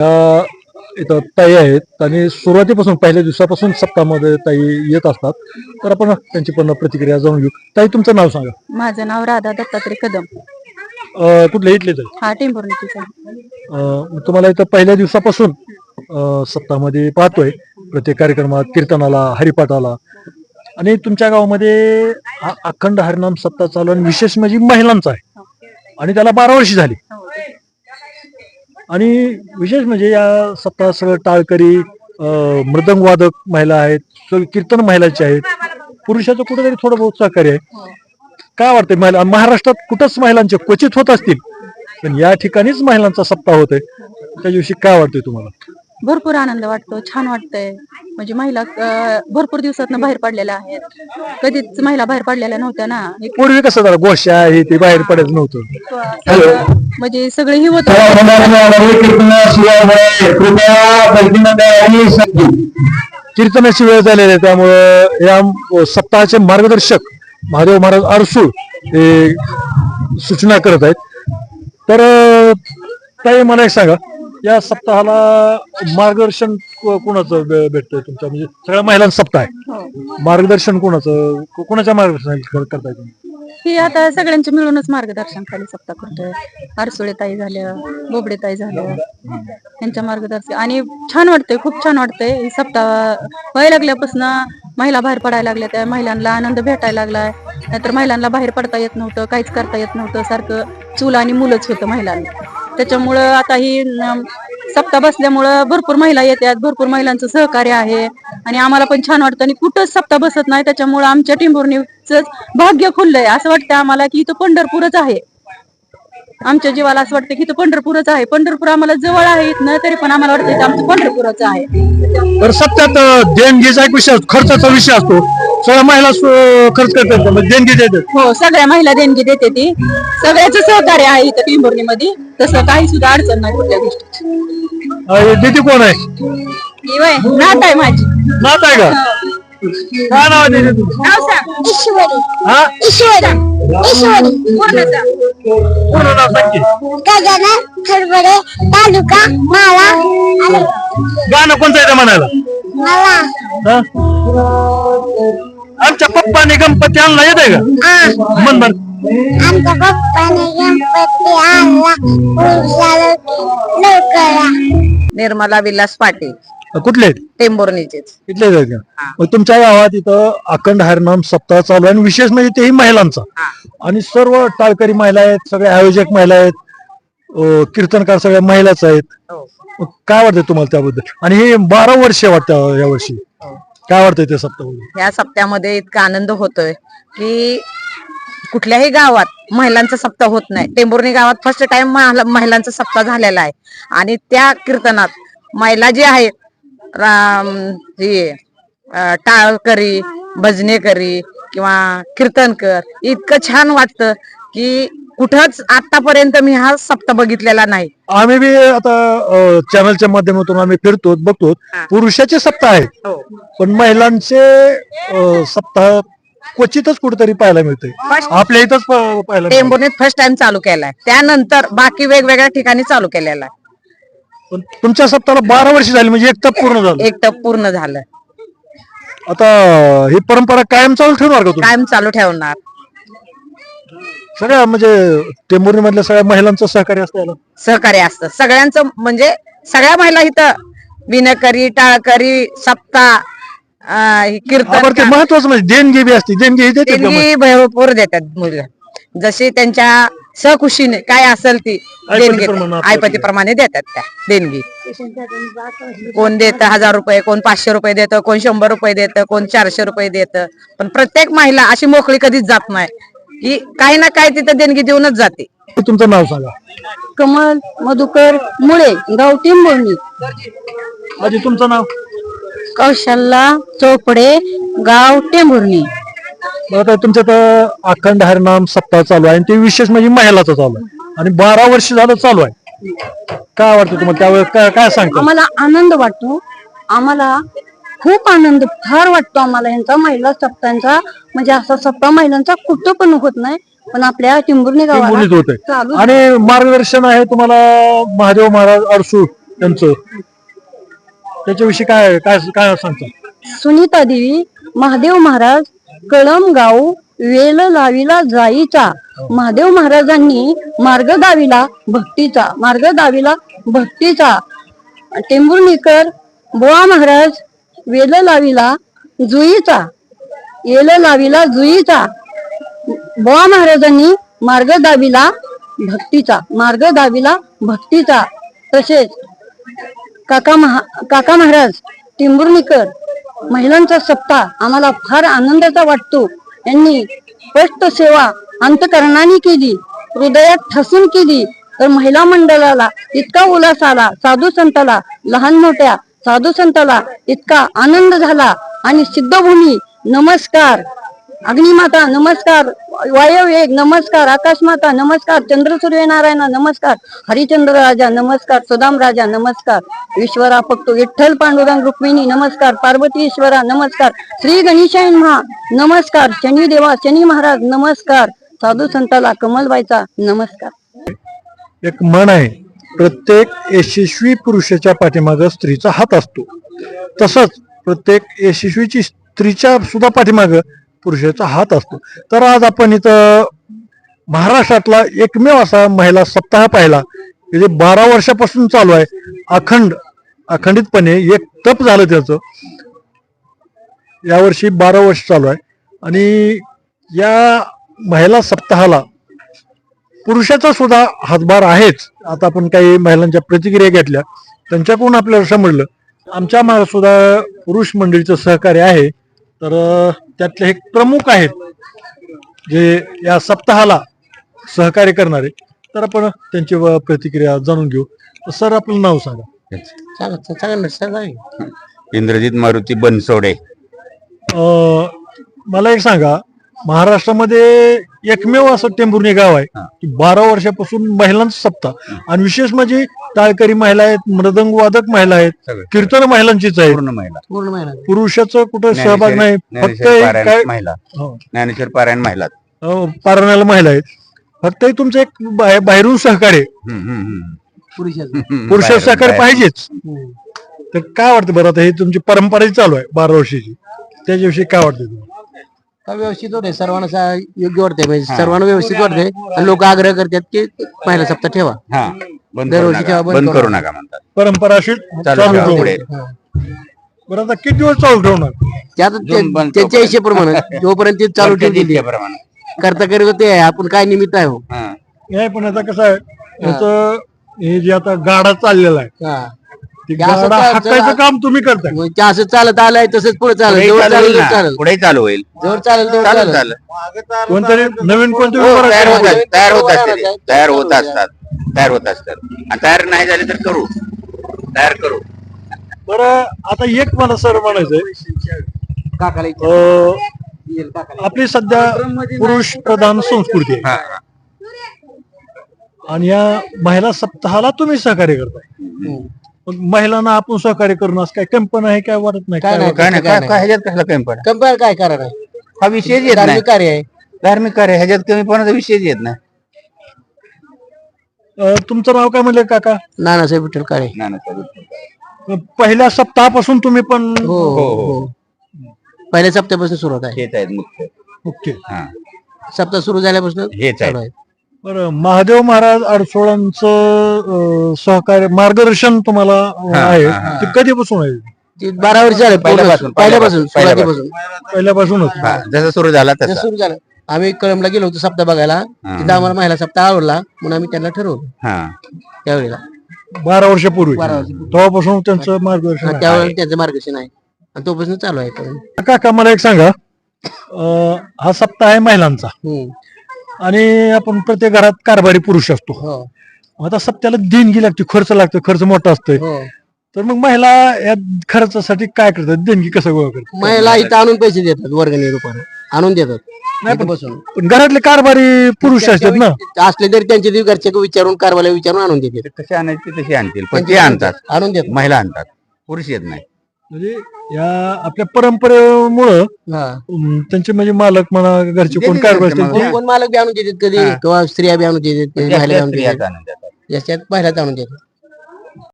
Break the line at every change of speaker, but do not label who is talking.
अ, इथं ताई आहेत. आणि सुरुवातीपासून पहिल्या दिवसापासून सप्ताहामध्ये ताई येत असतात. तर आपण त्यांची पण प्रतिक्रिया जाणून घेऊ. ताई तुमचं नाव सांगा.
माझं नाव राधा दत्तात्रय कदम.
अ, कुठले इथले ताई?
हा टेंभुर्णीचा
अ, मी तुम्हाला इथं पहिल्या दिवसापासून अ, सप्ताहामध्ये पाहतोय. प्रत्येक कार्यक्रमात कीर्तनाला हरिपाठाला. आणि तुमच्या गावामध्ये हा अखंड हरिनाम सप्ताह चालू आणि विशेष म्हणजे महिलांचा आहे. आणि त्याला बारा वर्षी झाली. आणि विशेष म्हणजे या सप्ताहात सगळं टाळकरी मृदंगवादक महिला आहेत कीर्तन महिलाचे आहेत. पुरुषाचं कुठेतरी थोडं बहुत सहकार्य आहे. काय वाटतंय? महिला महाराष्ट्रात कुठंच महिलांचे क्वचित होत असतील? पण या ठिकाणीच महिलांचा सप्ताह होतोय. त्या दिवशी काय वाटतंय तुम्हाला?
भरपूर आनंद वाटतो छान वाटतंय. म्हणजे महिला भरपूर दिवसात बाहेर पडलेल्या आहेत. कधीच महिला बाहेर पडलेल्या नव्हत्या ना.
पूर्वी कसं जरा गोष्या हे ते बाहेर पडायचं नव्हतं.
म्हणजे सगळे ही होत
कीर्तनाची वेळ झालेली आहे त्यामुळं या सप्ताहाचे मार्गदर्शक महादेव महाराज आरसूळ हे सूचना करत आहेत. तर ताई मला एक सांगा. या सप्ताहाला मार्गदर्शन को- कोणाचं भे- भेटतंय तुमच्या? म्हणजे सगळ्या महिलांचा सप्ताह आहे. मार्गदर्शन कोणाचं? को- कोणाच्या मार्गदर्शन करताय तुम्ही?
ही आता सगळ्यांचे मिळूनच मार्गदर्शन खाली सप्ताह करतोय. आरसुळे ताई झालं बोबडे ताई झालं त्यांच्या मार्गदर्शन आणि छान वाटतंय खूप छान वाटतंय. ही सप्ताह व्हायला लागल्यापासून महिला बाहेर पडायला लागल्या त्या महिलांना आनंद भेटायला लागलाय. नाहीतर महिलांना बाहेर पडता येत नव्हतं काहीच करता येत नव्हतं. सारखं चूल आणि मुलंच होतं महिलांना. त्याच्यामुळं आता ही सप्ता सप्ताह बसल्यामुळं भरपूर महिला येतात भरपूर महिलांचं सहकार्य आहे. आणि आम्हाला पण छान वाटतं आणि कुठंच सप्ताह बसत नाही त्याच्यामुळं आमच्या टिंबुर्णीच भाग्य खुललंय. असं वाटतं आम्हाला की इथं पंढरपूरच आहे. आमच्या जीवाला असं वाटतं की इथं पंढरपूरच आहे. पंढरपूर आम्हाला जवळ आहे इथनं तरी पण आम्हाला वाटतं इथं आमचं पंढरपूरच आहे.
तर सत्यात देणगीचा एक विषय असतो खर्चाचा विषय असतो. सगळ्या महिला खर्च करतात म्हणजे देणगी देतात.
हो सगळ्या महिला देणगी देते ती. सगळ्याच सहकार्य आहे इथं टिंबुर्णीमध्ये तसं काही सुद्धा अडचण नाही कुठल्या गोष्टीची.
अं, दीदी कोण आहे?
ही वय नात आहे माझी.
नात आहे का? काय नाव आहे दीदी तुमचं?
नाव सांग.
ईश्वरी.
हा?
ईश्वरी ईश्वरी.
पूर्ण सांग
पूर्ण नाव सांग की.
गजानन खरबडे तालुका माळा आणि
गाणं कोणतं आहे ते म्हणायला?
मला
हा? आमच्या पप्पाने गणपती आणला येत आहे का
आ
मन
आमच्या पप्पाने गणपती आणला. लवकरा.
निर्मला विलास पाटील.
कुठले? आहेत? का? मग तुमच्या गावात इथं अखंड हरिनाम सप्ताह चालू आहे आणि विशेष म्हणजे तेही महिलांचा. आणि सर्व टाळकरी महिला आहेत सगळे आयोजक महिला आहेत अं, कीर्तनकार सगळ्या महिलाच आहेत. मग काय वाटतंय तुम्हाला त्याबद्दल? आणि हे बारा वर्ष वाटतं या वर्षी. काय वाटतंय ते सप्ताह
ह्या सप्त्यामध्ये इतका आनंद होतोय की कुठल्याही गावात महिलांचा सप्ताह होत नाही. टेंभुर्णी गावात फर्स्ट टाइम महिलांचा सप्ताह झालेला आहे. आणि त्या कीर्तनात महिला जी आहेत राम हे टाळकरी भजनेकरी किंवा कीर्तनकर इतकं छान वाटतं की कुठंच आतापर्यंत मी हा सप्ताह बघितलेला नाही.
आम्ही बी आता चॅनलच्या माध्यमातून आम्ही फिरतो बघतो. पुरुषाचे सप्ताह आहेत.
हो.
पण महिलांचे सप्ताह क्वचितच कुठेतरी पाहायला मिळते आपल्या इथंच पाहायला
फर्स्ट टाइम चालू केलाय. त्यानंतर बाकी वेगवेगळ्या ठिकाणी चालू केलेला आहे.
पण तुमच्या सप्ताहाला बारा वर्ष झाली म्हणजे एक टप पूर्ण झालं.
एक टप पूर्ण झालं.
आता ही परंपरा कायम चालू ठेवणार का तुम्ही?
कायम चालू ठेवणार.
सगळ्या म्हणजे टेंभुर्णी मधल्या सगळ्या महिलांचं सहकार्य असतं
सहकार्य असतं. सगळ्यांचं म्हणजे सगळ्या महिला इथं विणकरी टाळकरी सप्ता
ते
कीर्तन
महत्वाचं म्हणजे देणगी बी असते. देणगी ही देतात का मग?
देणगी भरपूर देतात मुलं. जशी त्यांच्या सहकुशीने काय असेल ती देणगी आयपतीप्रमाणे देतात त्या देणगी. कोण देत हजार रुपये कोण पाचशे रुपये देतं कोण शंभर रुपये देतं कोण चारशे रुपये देतं. पण प्रत्येक महिला अशी मोकळी कधीच जात नाही. की काही ना काही तिथं देणगी देऊनच जाते.
तुमचं नाव सांगा.
कमल मधुकर मुळे गाव टिंबुर्णी
आजी तुमचं नाव?
कौशल्ला चोपडे गाव टेंभुर्णी
आता तुमच्या तर अखंड हरिनाम सप्ताह चालू आहे आणि ते विशेष म्हणजे महिलाचा चालू आहे. आणि बारा वर्ष झालं चालू आहे. काय वाटतं तुम्हाला? त्यावेळेस काय काय सांगता
आम्हाला आनंद वाटतो. आम्हाला खूप आनंद फार वाटतो आम्हाला यांचा महिला सप्ताहांचा. म्हणजे असा सप्ताह महिलांचा कुठं पण होत नाही पण आपल्या टिंबुर्णी
मुलीत
गावाला
होत
चालू
आणि मार्गदर्शन आहे तुम्हाला महादेव महाराज अरसू त्यांचं त्याच्याविषयी काय काय काय सांगता?
सुनीता देवी महादेव महाराज कळमगाव वेल लाविला जाईचा. महादेव महाराजांनी मार्ग दाविला भक्तीचा मार्ग दाविला भक्तीचा. टेंभुर्णीकर बोवा महाराज वेल लाविला जुईचा. येल लाविला जुईचा. बोवा महाराजांनी मार्ग दाविला भक्तीचा मार्ग दाविला भक्तीचा. तसेच काका महा काका महाराज टिंबुर्णीकर महिलांचा सप्ताह आम्हाला फार आनंदाचा वाटतो. यांनी स्पष्ट सेवा अंतकरणाने केली हृदयात ठसून केली. तर महिला मंडळाला इतका उल्हास आला साधू संताला लहान मोठ्या साधू संताला इतका आनंद झाला. आणि सिद्धभूमी नमस्कार. अग्निमाता नमस्कार. वायव्य नमस्कार. आकाशमाता नमस्कार. चंद्र सूर्य नारायण नमस्कार. हरिचंद्र राजा नमस्कार. सुदाम राजा नमस्कार. ईश्वरा फक्त विठ्ठल पांडुरंग रुक्मिणी नमस्कार. पार्वती ईश्वरा नमस्कार. श्री गणेशाय महा नमस्कार. शनी देवा शनी महाराज नमस्कार. साधू संताला कमलबाईचा नमस्कार.
एक मन आहे. प्रत्येक यशस्वी पुरुषाच्या पाठीमागं स्त्रीचा हात असतो. तसंच प्रत्येक यशस्वीची स्त्रीच्या सुद्धा पाठीमागं पुरुषाचा हात असतो. तर आज आपण इथं महाराष्ट्रातला एकमेव असा महिला सप्ताह पाहिला. जे बारा वर्षापासून चालू आहे. अखंड अखंडितपणे एक तप झालं त्याचं. यावर्षी बारा वर्ष चालू आहे. आणि या महिला सप्ताहाला पुरुषाचा सुद्धा हातभार आहेच. आता आपण काही महिलांच्या प्रतिक्रिया घेतल्या. त्यांच्याकडून आपल्याला समजलं. आमच्या मागे सुद्धा पुरुष मंडळीचं सहकार्य आहे. तर त्यातले एक प्रमुख आहेत जे या सप्ताहाला सहकार्य करणारे. तर आपण त्यांची व प्रतिक्रिया जाणून घेऊ. तर सर आपलं नाव सांगा.
इंद्रजित मारुती बनसोडे.
अं, मला एक सांगा. महाराष्ट्रामध्ये एकमेव असं टेंभुर्णी गाव आहे.
हा.
की बारा वर्षापासून महिलांचा सप्ताह आणि विशेष म्हणजे टाळकरी महिला आहेत मृदंग वादक महिला आहेत. कीर्तन महिलांचीच आहे
पूर्ण महिला.
पूर्ण महिला.
पुरुषाचं कुठं सहभाग नाही फक्त
महिला.
हो,
ज्ञानेश्वर पारायण महिला.
अं, पारण्याला महिला आहेत. फक्त हे तुमचं एक बाहे- बाहेरून सहकार्य.
हम्म, हम्म, हम्म.
पुरुष
बाहेर-
सहकार्य. पाहिजेच. तर काय वाटतं बरं आता? हे तुमची परंपरा चालू आहे बारा वर्षाची. त्याच्याविषयी काय वाटतं तुम्हाला?
व्यवस्थित होते. सर्वांना सा- योग्य वाटते म्हणजे सर्वांना व्यवस्थित वाटते आणि लोक आग्रह करतात की पहिला सप्ताह ठेवा.
हा. बंद करू
दरवर्षी
नका.
तेव्हा बंद
बंद
करू
करू. नका म्हणतात.
परंपरा अशी
चालू
चालू
ठेवा
ठेवू.
पुढे.
बरं आता किती दिवस चालू ठेवणार?
त्यात
जोम बंद
ते- त्यांच्या हिशेप्रमाणे. जोपर्यंत ते चालू
इच्छेप्रमाणे.
करता करीत होते. आपण काय निमित्त आहे हो?
हा.
नाही पण आता कसं आहे याचं हे जे आता गाडा चाललेला आहे
हा.
ते
हे असं
गाडा
चा-
हाकायचं
जरा-
काम तुम्ही करताय
मग ते असं चालत आलंय तसंच पुढे चालेल जेवढं चालेल तेवढं
पुढेही चालू होईल.
जेवढं चालेल तेवढं
चालेल
कोणतरी नवीन कोणतरी
हो,
उभं
तयार
राहतं.
होतात तयार होत असतात
तयार
ते. तयार होत असतात. तयार होत असतात. आणि तयार नाही झाले तर करू. तयार करू.
बरं आता एक मला सर म्हणायचंय.
काकाला
अं,
विचार, काकाला.
आपली सध्या पुरुष प्रधान संस्कृती आहे.
हा, हा.
आणि या महिला सप्ताहाला तुम्ही सहकार्य करताय.
हम्म.
महिलांना आपण सहकार्य करणं असं काय कंपन आहे काय वाटत नाही?
काय नाही.
काय नाही?
काय
काय
नाही.
काय ह्याच्यात कसला कमी पडा
कंपेअर काय कारण आहे?
हा विषयच येत नाही.
धार्मिक कार्य आहे.
धार्मिक कार्य ह्याच्यात कमी पणाचा विषयच येत नाही.
अं, तुमचं नाव काय म्हणलं काका?
नानासाहेब विठ्ठल कार्य
नानासाहेब
पहिल्या सप्ताहापासून तुम्ही पण
हो
हो,
हो.
हो.
हो. पहिल्या सप्त्यापासून सुरुवात आहे.
हेच आहेत मुख्य.
ओके
हा.
सप्ताह सुरू झाल्यापासून
हेच आहे.
चालू आहे.
बरं महादेव महाराज अडसोळांचं सहकार्य मार्गदर्शन तुम्हाला
हा,
आहे
हा, हा.
ते कधीपासून आहे
ते बारा वर्ष झाले.
पहिल्यापासून,
पहिल्यापासून. सुरुवातीपासून
पहिल्यापासूनच
हा, जसं सुरू झाला
ते
तसं
सुरू झालं आम्ही कळमला गेलो होतो सप्ताह बघायला. तिथं आम्हाला महिला सप्ताह आवडला म्हणून आम्ही त्यांना ठरवलं
हा
त्यावेळेला
बारा वर्षापूर्वी
बारा वर्षापूर्वी.
तेव्हापासून त्यांचं मार्गदर्शन
हा,
आहे.
त्यावेळेला त्यांचं मार्गदर्शन आहे आणि तोपासून चालू आहे पर्यंत.
काका मला एक सांगा अं, हा सप्ताह आहे महिलांचा
हम्म.
आणि आपण प्रत्येक घरात कारभारी पुरुष असतो.
हो.
आता सप्त्याला देणगी लागते खर्च लागतो खर्च मोठा असतोय.
हो.
तर मग महिला या खर्चासाठी काय करतात? देणगी कसं गोळा करतात?
महिला इथं आणून पैसे देतात वर्गणी रूपाने. आणून देतात.
नाही
इथं
पण-
बसून.
पण घरातले कारभारी पुरुष असतात ना.
असले तरी त्यांचे ते घरचे विचारून कारवाला विचारून आणून देतात.
कसे आणायचे तसे आणतील पण ते आणतात.
आणून देतात.
महिला आणतात. पुरुष येत नाही.
म्हणजे या आपल्या परंपरेमुळं
हा.
अं, त्यांचे म्हणजे मालक म्हणा घरचे कोण
देते
कारभार
त्यांचे
असतात
मालक.
ते-
कोण मालक बी आणून देतात कधी?
हा.
किंवा स्त्रिया बी आणून देतात कधी महिला
आणून देतात.
याच्यात महिलाच आणून देतात.